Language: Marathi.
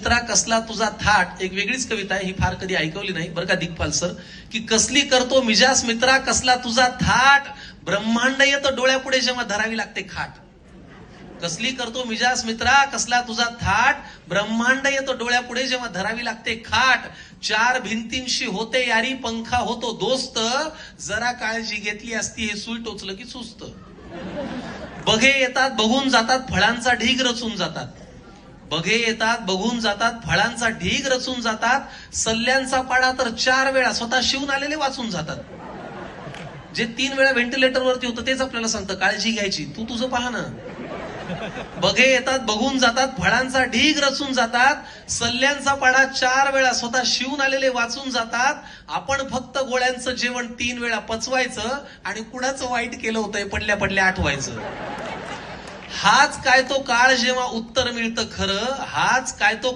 मित्रा कसला तुझा थाट? एक वेगळीच कविता आहे ही फार कधी ऐकवली नाही. बरं का दिग्पाल सर? की कसली करतो मिजास मित्रा कसला तुझा थाट? ब्रह्मांड येत डोळ्यापुढे जेव्हा धरावी लागते खाट. कसली करतो मिजास मित्रा कसला तुझा थाट? ब्रह्मांड येतो डोळ्यापुढे जेव्हा धरावी लागते खाट. चार भिंतींशी होते यारी पंखा होतो दोस्त. जरा काळजी घेतली असती हे सुई टोचलं की सुस्त. बघे येतात बघून जातात फळांचा ढीग रचून जातात. बघे येतात बघून जातात फळांचा ढीग रचून जातात सल्ल्यांचा पाडा तर चार वेळा स्वतः शिवून आलेले वाचून जातात. जे तीन वेळा व्हेंटिलेटर वरती होतं तेच आपल्याला सांगतं काळजी घ्यायची तू तुझं पहा ना. बघे येतात बघून जातात फळांचा ढीग रचून जातात सल्ल्यांचा पाडा चार वेळा स्वतः शिवून आलेले वाचून जातात. आपण फक्त गोळ्यांचं जेवण तीन वेळा पचवायचं आणि कुणाचं वाईट केलं होतंय पडल्या पडल्या आठवायचं. हाच काय तो काळ जेव्हा उत्तर मिळतं खरं हाच काय तो